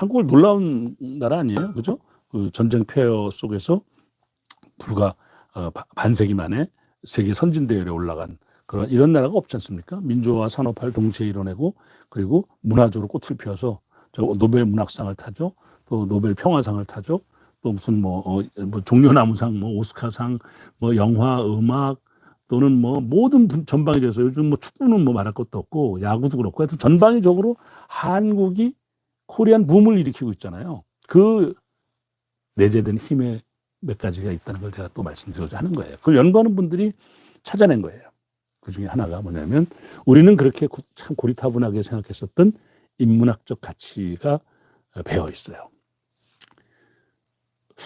한국을 놀라운 나라 아니에요, 그죠? 그 전쟁 폐허 속에서 불과 어, 바- 반세기 만에 세계 선진 대열에 올라간 그런 이런 나라가 없지 않습니까? 민주화 산업화를 동시에 이뤄내고 그리고 문화적으로 꽃을 피워서 저 노벨 문학상을 타죠. 또 노벨 평화상을 타죠. 또 무슨 뭐, 어, 뭐 종려나무상, 뭐 오스카상, 뭐 영화, 음악 또는 뭐 모든 대해서 요즘 뭐 축구는 뭐 말할 것도 없고 야구도 그렇고 하여튼 전방위적으로 한국이 코리안 붐을 일으키고 있잖아요. 그 내재된 힘의 몇 가지가 있다는 걸 제가 또 말씀드리고자 하는 거예요. 그걸 연구하는 분들이 찾아낸 거예요. 그 중에 하나가 뭐냐면 우리는 그렇게 고- 참 고리타분하게 생각했었던 인문학적 가치가 배어 있어요.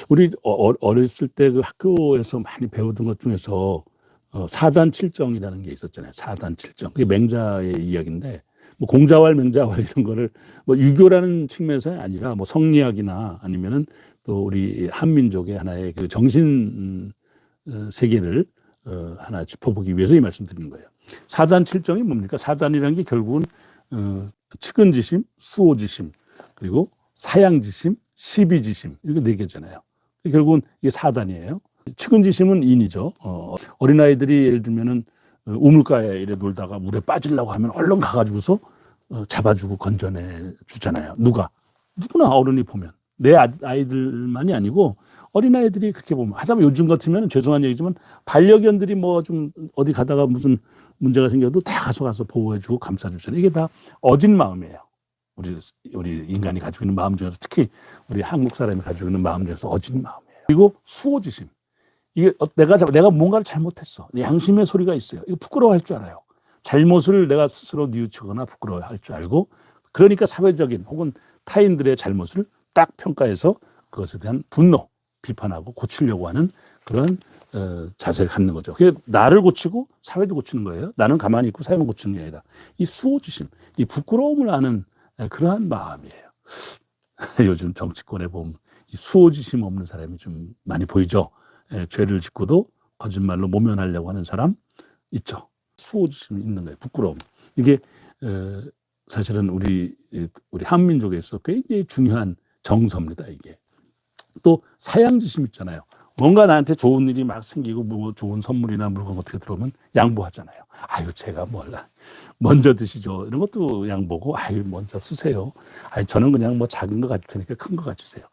우리 어- 어- 어렸을 때 그 학교에서 많이 배우던 것 중에서 어, 사단 칠정이라는 게 있었잖아요. 사단 칠정. 그게 맹자의 이야기인데 뭐 공자왈 맹자왈 이런 거를 뭐 유교라는 측면에서 아니라 뭐 성리학이나 아니면은 또 우리 한민족의 하나의 그 정신 음, 어, 세계를 어, 하나 짚어보기 위해서 이 말씀드리는 거예요. 사단 칠정이 뭡니까? 사단이라는 게 결국은 어, 측은지심, 수호지심, 그리고 사양지심, 시비지심 이렇게 네 개잖아요. 결국은 이게 사단이에요. 측은지심은 인이죠. 어, 어린아이들이 예를 들면은 어, 우물가에 이래 놀다가 물에 빠지려고 하면 얼른 가가지고서 어, 잡아주고 건져내 주잖아요. 누가? 누구나 어른이 보면. 내 아- 아이들만이 아니고 어린아이들이 그렇게 보면. 하다면 요즘 같으면 죄송한 얘기지만 반려견들이 뭐 좀 어디 가다가 무슨 문제가 생겨도 다 가서 가서 보호해주고 감싸주잖아요. 이게 다 어진 마음이에요. 우리, 우리 인간이 가지고 있는 마음 중에서 특히 우리 한국 사람이 가지고 있는 마음 중에서 어진 마음이에요. 그리고 수호지심. 이게 어- 내가 자- 내가 뭔가를 잘못했어. 양심의 소리가 있어요. 이거 부끄러워할 줄 알아요. 잘못을 내가 스스로 뉘우치거나 부끄러워할 줄 알고 그러니까 사회적인 혹은 타인들의 잘못을 딱 평가해서 그것에 대한 분노, 비판하고 고치려고 하는 그런 어, 자세를 갖는 거죠. 그게 나를 고치고 사회도 고치는 거예요. 나는 가만히 있고 사회만 고치는 게 아니라 이 수호지심, 이 부끄러움을 아는 에, 그러한 마음이에요. 요즘 정치권에 보면 이 수호지심 없는 사람이 좀 많이 보이죠. 예, 죄를 짓고도 거짓말로 모면하려고 하는 사람 있죠. 수호지심이 있는 거예요. 부끄러움. 이게 에, 사실은 우리 이, 우리 한민족에서 굉장히 중요한 정서입니다. 이게 또 사양지심 있잖아요. 뭔가 나한테 좋은 일이 막 생기고 뭐 좋은 선물이나 물건 어떻게 들어오면 양보하잖아요. 아유 제가 몰라 먼저 드시죠. 이런 것도 양보고 아유 먼저 쓰세요. 아유 저는 그냥 뭐 작은 거 가질 테니까 큰 거 가지세요.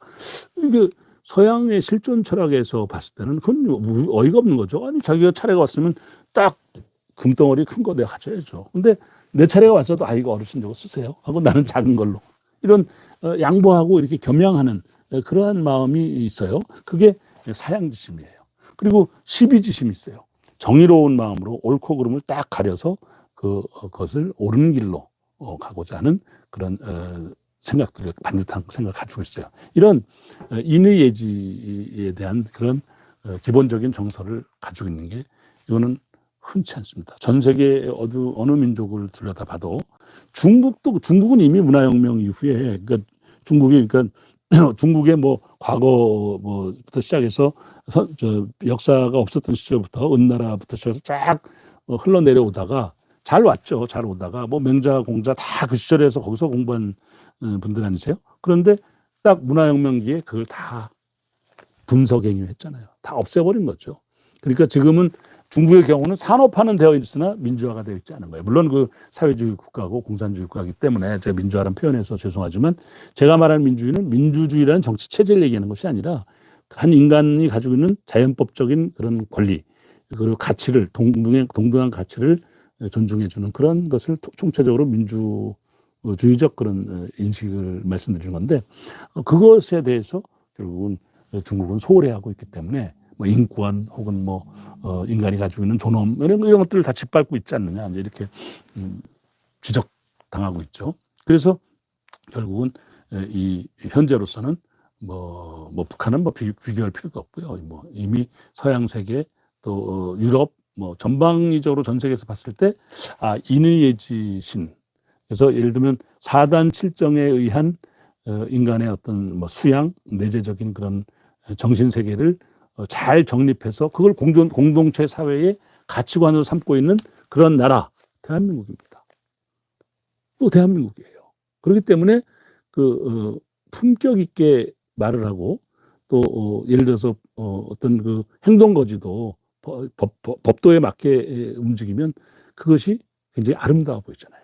이게 서양의 실존 철학에서 봤을 때는 그건 우- 어이가 없는 거죠. 아니 자기가 차례가 왔으면 딱 금덩어리 큰 거 내가 가져야죠. 근데 내 차례가 왔어도 아 이거 어르신 저거 쓰세요. 하고 나는 작은 걸로 이런 어, 양보하고 이렇게 겸양하는 어, 그러한 마음이 있어요. 그게 사양지심이에요. 그리고 시비지심이 있어요. 정의로운 마음으로 옳고 그름을 딱 가려서 그 어, 것을 옳은 길로 어, 가고자 하는 그런 어, 생각들을 반듯한 생각을 가지고 있어요. 이런 어, 인의 예지에 대한 그런 어, 기본적인 정서를 가지고 있는 게 이거는 흔치 않습니다. 전 세계 어느 어느 민족을 들여다봐도 중국도 중국은 이미 문화혁명 이후에 그러니까 중국이 그러니까 중국의 뭐 과거 뭐부터 시작해서 서, 저 역사가 없었던 시절부터 은나라부터 시작해서 쫙 어, 흘러내려오다가 잘 왔죠. 잘 오다가 뭐 맹자 공자 다 그 시절에서 거기서 공부한 어, 분들 아니세요? 그런데 딱 문화혁명기에 그걸 다 분석행위했잖아요. 다 없애버린 거죠. 그러니까 지금은 중국의 경우는 산업화는 되어 있으나 민주화가 되어 있지 않은 거예요. 물론 그 사회주의 국가고 공산주의 국가이기 때문에 제가 민주화라는 표현해서 죄송하지만 제가 말하는 민주주의는 민주주의라는 정치 체제를 얘기하는 것이 아니라 한 인간이 가지고 있는 자연법적인 그런 권리 그리고 가치를 동등한 동등한 가치를 존중해주는 그런 것을 통- 총체적으로 민주주의적 그런 어, 인식을 말씀드리는 건데 어, 그것에 대해서 결국은 중국은 소홀히 하고 있기 때문에 뭐 인권 혹은 뭐 어, 인간이 가지고 있는 존엄 이런 것들을 다 짓밟고 있지 않느냐 이제 이렇게 음, 지적당하고 있죠. 그래서 결국은 에, 이 현재로서는 뭐, 뭐 북한은 뭐 비, 비교할 필요가 없고요. 뭐 이미 서양 세계 또 어, 유럽 뭐 전방위적으로 전 세계에서 봤을 때 아 인의예지 신 그래서 예를 들면 사단 칠정에 의한 어, 인간의 어떤 뭐 수양 내재적인 그런 정신 세계를 어, 잘 정립해서 그걸 공존 공동체 사회의 가치관으로 삼고 있는 그런 나라 대한민국입니다. 또 대한민국이에요. 그렇기 때문에 그 어, 품격 있게 말을 하고 또 어, 예를 들어서 어, 어떤 그 행동 거지도 법, 법, 법- 법도에 맞게 에, 움직이면 그것이 굉장히 아름다워 보이잖아요.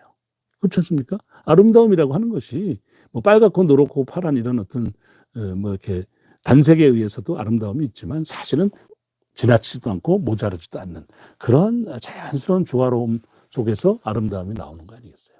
그렇지 않습니까? 아름다움이라고 하는 것이 뭐 빨갛고 노랗고 파란 이런 어떤 어, 뭐 이렇게 단색에 의해서도 아름다움이 있지만 사실은 지나치지도 않고 모자르지도 않는 그런 자연스러운 조화로움 속에서 아름다움이 나오는 거 아니겠어요?